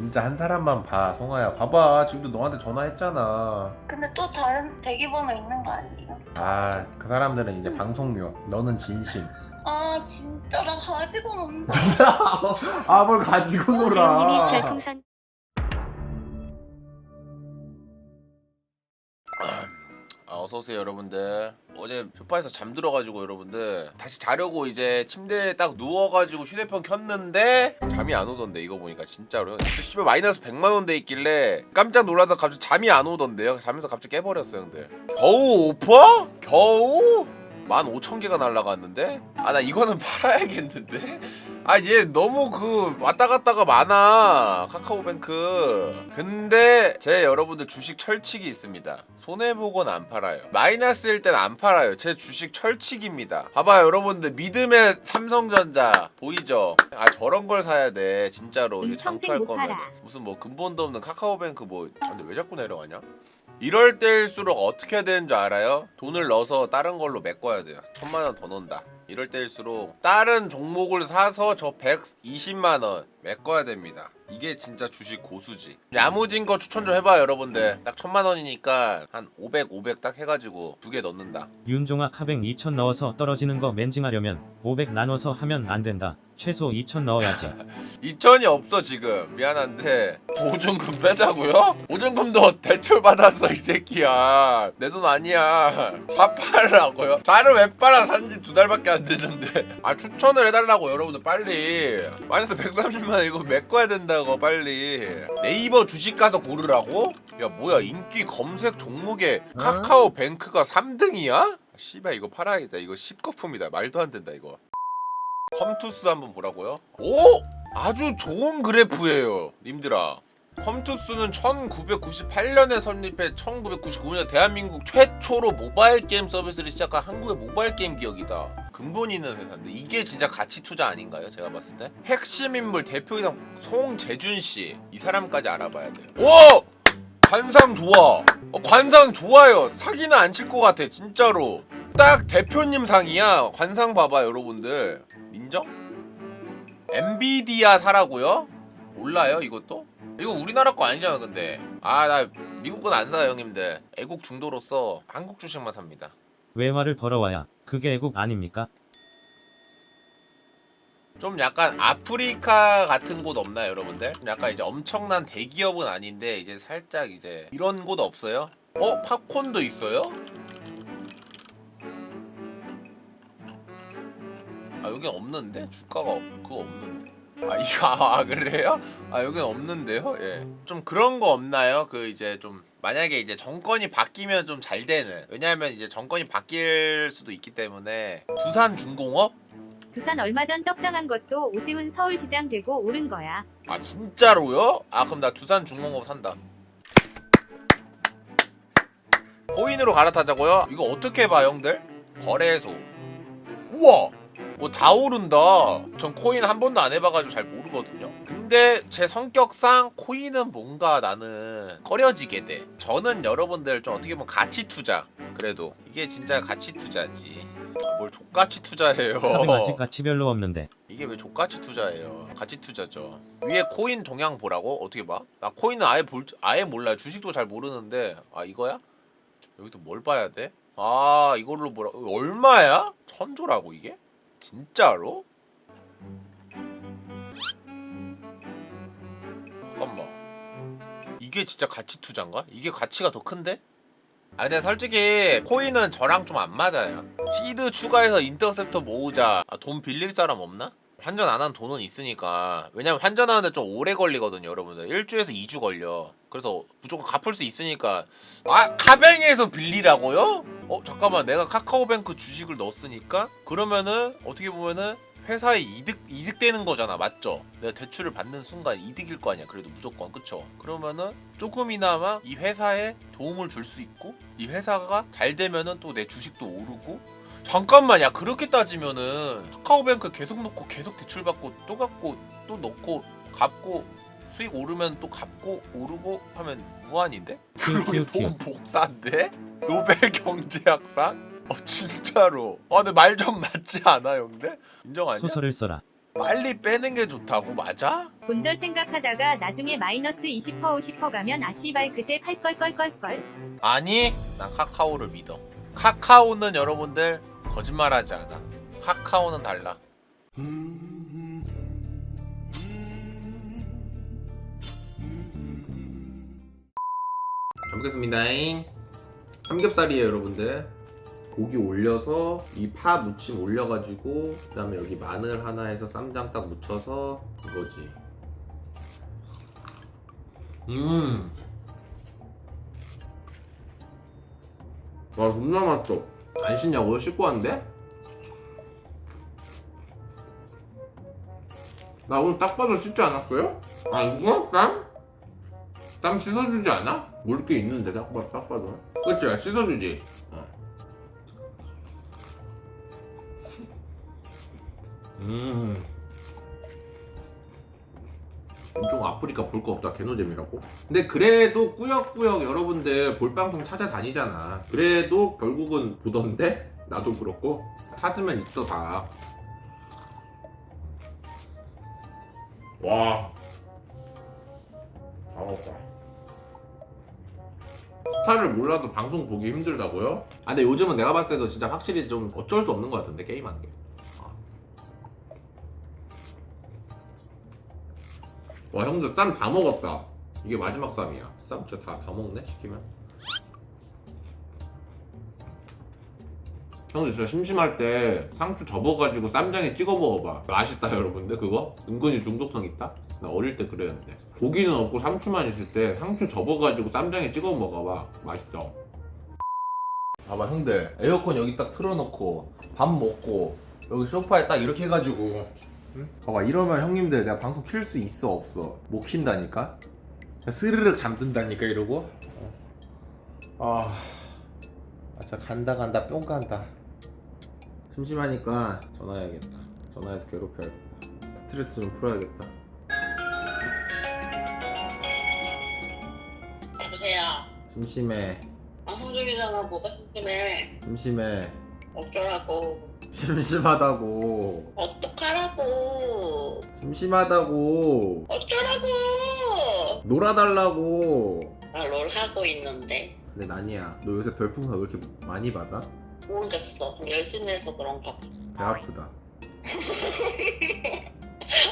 진짜 한 사람만 봐 성아야. 봐봐. 지금도 너한테 전화했잖아. 근데 또 다른 대기번호 있는 거 아니에요? 아 그 사람들은 이제 방송용. 너는 진심. 아 진짜. 나 가지고 논다. 아 뭘 가지고 재님이 놀아 별풍선 어서오세요 여러분들 어제 소파에서 잠들어가지고 여러분들 다시 자려고 이제 침대에 딱 누워가지고 휴대폰 켰는데 잠이 안 오던데 이거 보니까 진짜로요 진짜 씨발 마이너스 100만원 돼 있길래 깜짝 놀라서 갑자기 잠이 안 오던데요 자면서 갑자기 깨버렸어요 근데 겨우 오퍼? 겨우? 15,000개가 날라갔는데? 아 나 이거는 팔아야겠는데? 아 얘 너무 그 왔다 갔다가 많아 카카오뱅크. 근데 제 여러분들 주식 철칙이 있습니다. 손해보곤 안 팔아요. 마이너스일 땐 안 팔아요. 제 주식 철칙입니다. 봐봐요 여러분들. 믿음의 삼성전자 보이죠? 아 저런 걸 사야 돼 진짜로. 장수할 못 거면. 무슨 뭐 근본도 없는 카카오뱅크 뭐 근데 왜 자꾸 내려가냐? 이럴 때일수록 어떻게 해야 되는 줄 알아요? 돈을 넣어서 다른 걸로 메꿔야 돼요. 천만 원 더 넣는다. 이럴 때일수록 다른 종목을 사서 저 120만 원 메꿔야 됩니다. 이게 진짜 주식 고수지. 야무진 거 추천 좀 해봐요, 여러분들. 딱 천만 원이니까 한 500, 500 딱 해가지고 두 개 넣는다. 윤종아 카뱅 2000 넣어서 떨어지는 거 멘징하려면 500 나눠서 하면 안 된다. 최소 2000 넣어야지. 2천이 없어 지금 미안한데 보증금 빼자고요? 보증금도 대출 받았어 이 새끼야 내 돈 아니야 다 팔라고요? 자를 왜 빨아 산지 두 달밖에 안 됐는데 아 추천을 해달라고 여러분들 빨리 마이너스 130만 원 이거 메꿔야 된다 고 빨리 네이버 주식 가서 고르라고? 야 뭐야 인기 검색 종목에 카카오 뱅크가 3등이야? 씨발 이거 팔아야겠다 이거 10거품이다 말도 안 된다 이거 컴투스 한번 보라고요? 오! 아주 좋은 그래프예요, 님들아. 컴투스는 1998년에 설립해 1999년 대한민국 최초로 모바일 게임 서비스를 시작한 한국의 모바일 게임 기업이다. 근본 있는 회사인데 이게 진짜 가치 투자 아닌가요? 제가 봤을 때 핵심 인물 대표이사 송재준 씨 이 사람까지 알아봐야 돼요. 오! 관상 좋아. 어, 관상 좋아요. 사기는 안 칠 것 같아, 진짜로. 딱 대표님 상이야. 관상 봐봐, 여러분들. 인정? 엔비디아 사라고요? 몰라요, 이것도? 이거 우리나라 거 아니잖아, 근데. 아, 나 미국 건 안 사요, 형님들. 애국 중도로서 한국 주식만 삽니다. 외화를 벌어와야 그게 애국 아닙니까? 좀 약간 아프리카 같은 곳 없나요, 여러분들? 좀 약간 이제 엄청난 대기업은 아닌데 이제 살짝 이제 이런 곳 없어요? 어, 팝콘도 있어요? 아 여기 없는데 주가가 없, 그거 없는데. 아 이거 아 그래요? 아 여기는 없는데요? 예. 좀 그런 거 없나요? 그 이제 좀 만약에 이제 정권이 바뀌면 좀 잘 되는. 왜냐하면 이제 정권이 바뀔 수도 있기 때문에 두산 중공업? 두산 얼마 전 떡상한 것도 오세훈 서울시장 되고 오른 거야. 아 진짜로요? 아 그럼 나 두산 중공업 산다. 코인으로 갈아타자고요? 이거 어떻게 봐 형들? 거래소. 우와. 뭐 다 오른다. 전 코인 한 번도 안 해봐가지고 잘 모르거든요. 근데 제 성격상 코인은 뭔가 나는 꺼려지게 돼. 저는 여러분들 좀 어떻게 보면 가치 투자. 그래도 이게 진짜 가치 투자지. 아, 뭘 족가치 투자해요. 아직 가치 별로 없는데. 이게 왜 족가치 투자예요? 가치 투자죠. 위에 코인 동향 보라고? 어떻게 봐? 나 코인은 아예 볼 아예 몰라요. 주식도 잘 모르는데 아 이거야? 여기도 뭘 봐야 돼? 아 이걸로. 이거 얼마야? 천조라고 이게? 진짜로? 잠깐만. 이게 진짜 가치 투자인가? 이게 가치가 더 큰데? 아 근데 솔직히 코인은 저랑 좀 안 맞아요 시드 추가해서 인터셉터 모으자 아, 돈 빌릴 사람 없나? 환전 안 한 돈은 있으니까 왜냐면 환전하는데 좀 오래 걸리거든요 여러분들 1주에서 2주 걸려 그래서 무조건 갚을 수 있으니까 아 카뱅에서 빌리라고요? 어 잠깐만. 내가 카카오뱅크 주식을 넣었으니까 그러면은 어떻게 보면은 회사에 이득 이득되는 거잖아. 맞죠? 내가 대출을 받는 순간 이득일 거 아니야. 그래도 무조건. 그쵸? 그러면은 조금이나마 이 회사에 도움을 줄 수 있고 이 회사가 잘 되면은 또 내 주식도 오르고. 잠깐만. 야 그렇게 따지면은 카카오뱅크 계속 넣고 계속 대출 받고 또 갚고 또 넣고 갚고 수익 오르면 또 갚고 오르고 하면 무한인데? 키우. 돈 복사인데? 노벨 경제학상? 어 진짜로 아 근데 말 좀 맞지 않아 형들? 인정 아니야? 소설을 써라. 빨리 빼는 게 좋다고 맞아? 본절 생각하다가 나중에 마이너스 20% 50% 가면 아씨발 그때 팔 걸 걸 걸걸. 아니 난 카카오를 믿어 카카오는 여러분들 거짓말하지 않아 카카오는 달라 잘 먹겠습니다. 삼겹살이에요, 여러분들. 고기 올려서 이 파 무침 올려가지고 그다음에 여기 마늘 하나 해서 쌈장 딱 묻혀서 이거지. 음. 와 존나 맛있어. 안 씻냐고요? 씻고 왔는데? 나 오늘 딱 봐도 씻지 않았어요? 아 이거 쌈? 땀 씻어주지 않아? 물게 있는데 딱, 봐, 딱 봐도 그치? 씻어주지? 어. 음 좀 아프리카 볼 거 없다 개노잼이라고? 근데 그래도 꾸역꾸역 여러분들 볼방송 찾아다니잖아 그래도 결국은 보던데? 나도 그렇고 찾으면 있어 다 와. 다 먹었다. 스타를 몰라서 방송 보기 힘들다고요? 아 근데 요즘은 내가 봤을 때도 진짜 확실히 좀 어쩔 수 없는 것 같은데 게임하는 게. 아. 와 형들 쌈 다 먹었다. 이게 마지막 쌈이야. 쌈 진짜 다, 다 먹네 시키면. 형들 진짜 심심할 때 상추 접어가지고 쌈장에 찍어 먹어봐. 맛있다 여러분들 그거? 은근히 중독성 있다. 나 어릴 때 그랬는데. 고기는 없고 상추만 있을 때 상추 접어가지고 쌈장에 찍어 먹어봐. 맛있어. 봐봐 형들. 에어컨 여기 딱 틀어놓고 밥 먹고 여기 소파에 딱 이렇게 해가지고. 봐봐 이러면 형님들 내가 방송 킬 수 있어 없어? 못 킨다니까? 스르륵 잠든다니까 이러고? 아, 아 진짜 간다 간다 뿅 간다. 심심하니까 전화해야겠다. 전화해서 괴롭혀야겠다. 스트레스 좀 풀어야겠다 심심해 방송 중이잖아. 뭐가 심심해. 심심해 어쩌라고. 심심하다고 어떡하라고. 심심하다고 어쩌라고. 놀아달라고 나 롤 하고 있는데. 근데 난이야 너 요새 별풍선 왜 이렇게 많이 받아? 모르겠어. 열심히 해서 그런가 봐. 배 아프다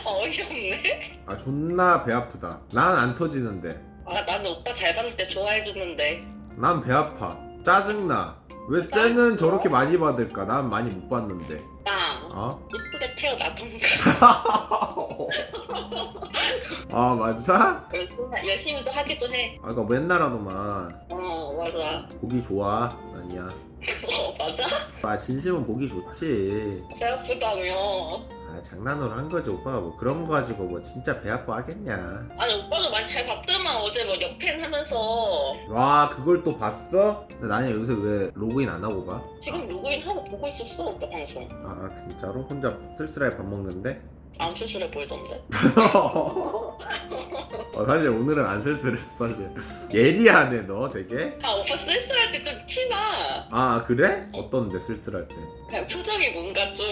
어이없네. 아 존나 배 아프다 난 안 터지는데 아, 나는 오빠 잘 받을 때 좋아해주는데. 난 배 아파 짜증나 왜 쟤는 저렇게 많이 받을까 난 많이 못 받는데 빵. 어? 이쁘게 태어나던가. 아 맞아? 열심히, 열심히도 하기도 해. 아까 맨날 하더만 어, 맞아. 보기 좋아 난이야 어, 맞아? 아 진심은 보기 좋지 배 아프다며. 아 장난으로 한 거지 오빠가 뭐 그런 거 가지고 뭐 진짜 배 아파 하겠냐 아니, 오빠도 많이 잘 봤더만. 어제 뭐 옆팬 하면서. 와 그걸 또 봤어? 근데 나는 요새 왜 로그인 안 하고 봐? 지금 로그인 하고 보고 있었어, 오빠 방송. 아 진짜로? 혼자 쓸쓸하게 밥 먹는데? 안 출출해 보이던데. 어, 사실 오늘은 안 쓸쓸했어 사실 예리하네 너 되게 아 오빠 쓸쓸할 때 좀 티나. 아 그래? 어떤데 쓸쓸할 때 그냥 표정이 뭔가 좀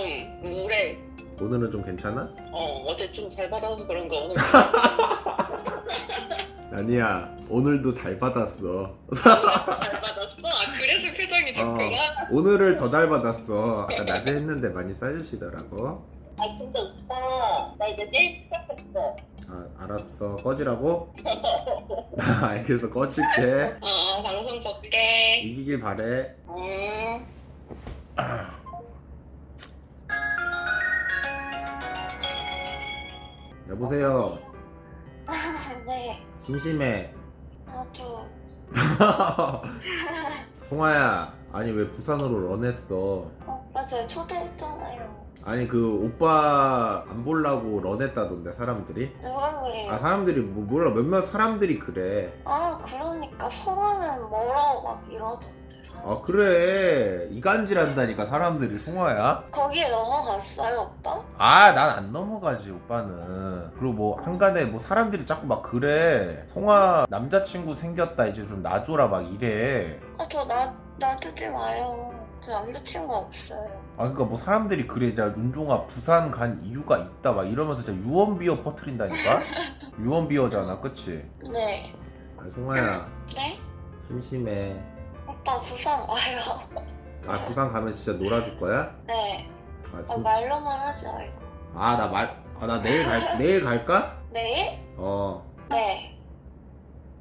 우울해. 오늘은 좀 괜찮아? 어 어제 좀 잘 받아서 그런가 오늘 아니야 오늘도 잘 받았어 잘 받았어. 아 그래서 표정이 좋구나. 오늘을 더 잘 받았어 아까 낮에 했는데 많이 싸주시더라고 아 근데 오빠 나 이제 게임 시작했어. 아 알았어 꺼지라고? 알겠어 꺼질게 어, 어 방송 볼게. 이기길 바래 음. 여보세요? 네, 심심해? 나도 송아야 아니 왜 부산으로 런했어? 오빠 제 초대했잖아요. 아니 그 오빠 안 보려고 런했다던데 사람들이? 누가 그래요? 아 사람들이 뭐 몰라. 몇몇 사람들이 그래. 아, 그러니까 송아는 뭐라고 막 이러던데. 아 그래. 이간질 한다니까 사람들이 송아야. 거기에 넘어갔어요, 오빠? 아 난 안 넘어가지 오빠는. 그리고 뭐 한간에 뭐 사람들이 자꾸 막 그래. 송아 남자친구 생겼다. 이제 좀 놔줘라. 막 이래. 아, 저 나, 놔두지 마요. 저 남자친구 없어요. 아 그러니까 뭐 사람들이 그래. 자 윤종아 부산 간 이유가 있다. 막 이러면서 진짜 유언비어 퍼트린다니까? 유언비어잖아. 그치? 네. 아 송아야. 네? 심심해 오빠 부산 와요. 아 부산 가면 진짜 놀아줄 거야? 네. 아, 어, 진... 말로만 하지 말고. 아나 말... 아 나 내일 갈 내일 갈까? 내일? 어. 네.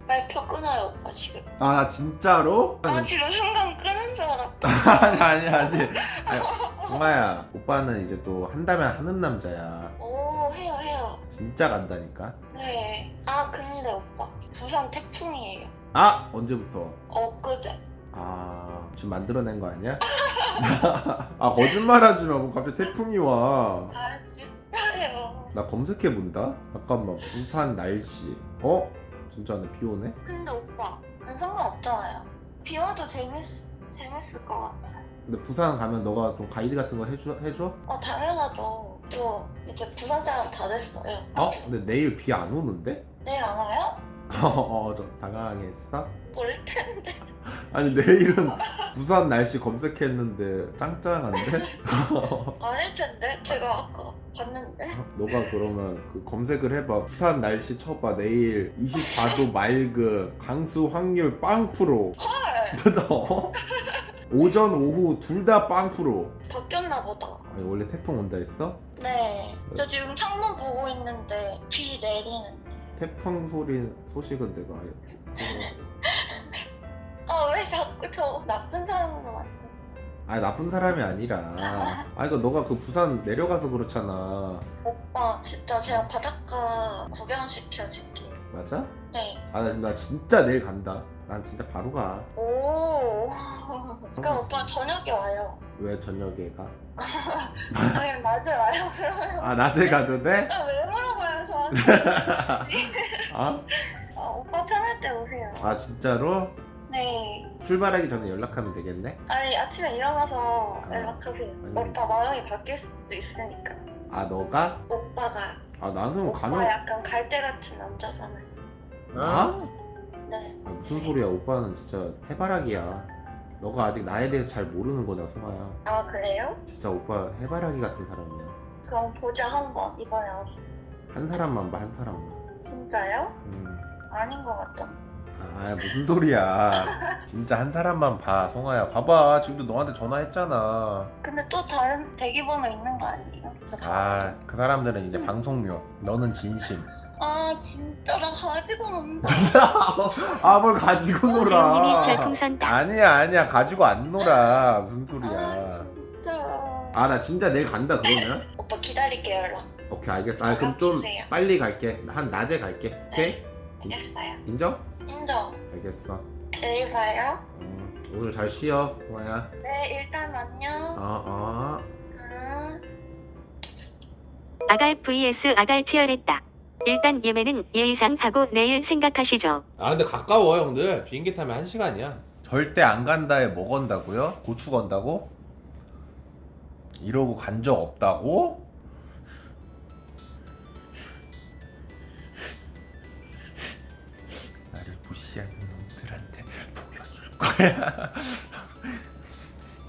말표 끊어요, 오빠 지금. 아 나 진짜로? 아, 지금 순간 끊은 줄 알았다. 아니 아니 아니. 아니, 정아야 오빠는 이제 또 한다면 하는 남자야. 오, 해요, 해요. 진짜 간다니까. 네. 아, 근데 오빠. 부산 태풍이에요. 아 언제부터? 엊그제. 아 지금 만들어낸 거 아니야? 아 거짓말하지 마. 뭐 갑자기 태풍이 와. 아, 진짜요. 나 검색해 본다. 잠깐만 부산 날씨. 어? 진짜네 비 오네. 근데 오빠, 상관없잖아요. 비 와도 재밌, 재밌을 것 같아. 근데 부산 가면 너가 좀 가이드 같은 거 해줘 해줘? 어, 당연하죠. 저 이제 부산 사람 다 됐어요. 어? 근데 내일 비 안 오는데? 내일 안 와요? 어좀 당황했어? 올 텐데. 아니 내일은 부산 날씨 검색했는데 짱짱한데? 아닐 텐데? 제가 아까 봤는데. 너가 그러면 그 검색을 해봐 부산 날씨 쳐봐 내일 24도 맑음 강수 확률 빵 프로 헐! 어? 오전 오후 둘 다 빵 프로 바뀌었나 보다. 아니 원래 태풍 온다 했어? 네. 저 지금 창문 보고 있는데 비 내리는. 태풍 소리 소식은 내가 아예 아, 왜 자꾸 저 나쁜 사람으로 만든 아니 나쁜 사람이 아니라 아 이거 너가 그 부산 내려가서 그렇잖아 오빠, 진짜 제가 바닷가 구경시켜줄게요. 맞아? 네. 아나나 진짜 내일 간다 난 진짜 바로 가 오. 그럼 오빠 저녁에 와요. 왜 저녁에 가? 아니, 낮에 와요, 그러면. 아 낮에 가도 돼? 아, 왜 물어봐요, 저한테. 아? 아, 오빠 편할 때 오세요. 아 진짜로? 네. 출발하기 전에 연락하면 되겠네? 아니, 아침에 일어나서 아, 연락하세요. 아니. 오빠 마음이 바뀔 수도 있으니까. 아 너가? 오빠가. 아 나는 오빠 가면 약간 갈대 같은 남자잖아요. 나? 네. 아, 무슨 소리야 오빠는 진짜 해바라기야 너가 아직 나에 대해서 잘 모르는 거다 송아야 아, 그래요? 진짜 오빠 해바라기 같은 사람이야 그럼 보자, 한번. 이번에 와서. 한 사람만 봐한 사람만 진짜요? 음. 아닌 것 같다. 아 무슨 소리야. 진짜 한 사람만 봐 송아야. 봐봐. 지금도 너한테 전화했잖아. 근데 또 다른 대기번호 있는 거 아니에요? 저 아 다음에. 그 사람들은 이제 방송료 너는 진심. 아, 진짜 나 가지고 논다. 아 뭘 가지고 놀아. 별풍선 딱. 아니야 아니야. 가지고 안 놀아. 무슨 소리야. 아, 진짜. 아 나 진짜 내일 간다 그러면? 오빠 기다릴게요, 연락. 오케이 알겠어. 아 그럼 좀 주세요. 빨리 갈게. 한 낮에 갈게. 오케이 알겠어요. 인정? 인정. 알겠어 내일 봐요. 음, 오늘 잘 쉬어 송아야 네, 일단 안녕. 어어 응. 아갈 vs 아갈 치열했다. 일단 예매는 예의상 하고 내일 생각하시죠. 아 근데 가까워 형들 비행기 타면 한 시간이야 절대 안 간다에 뭐 건다고요? 고추 건다고? 이러고 간 적 없다고? 거야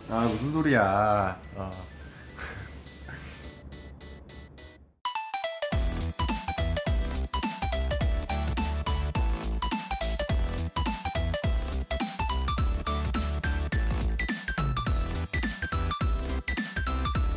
아 무슨 소리야 어.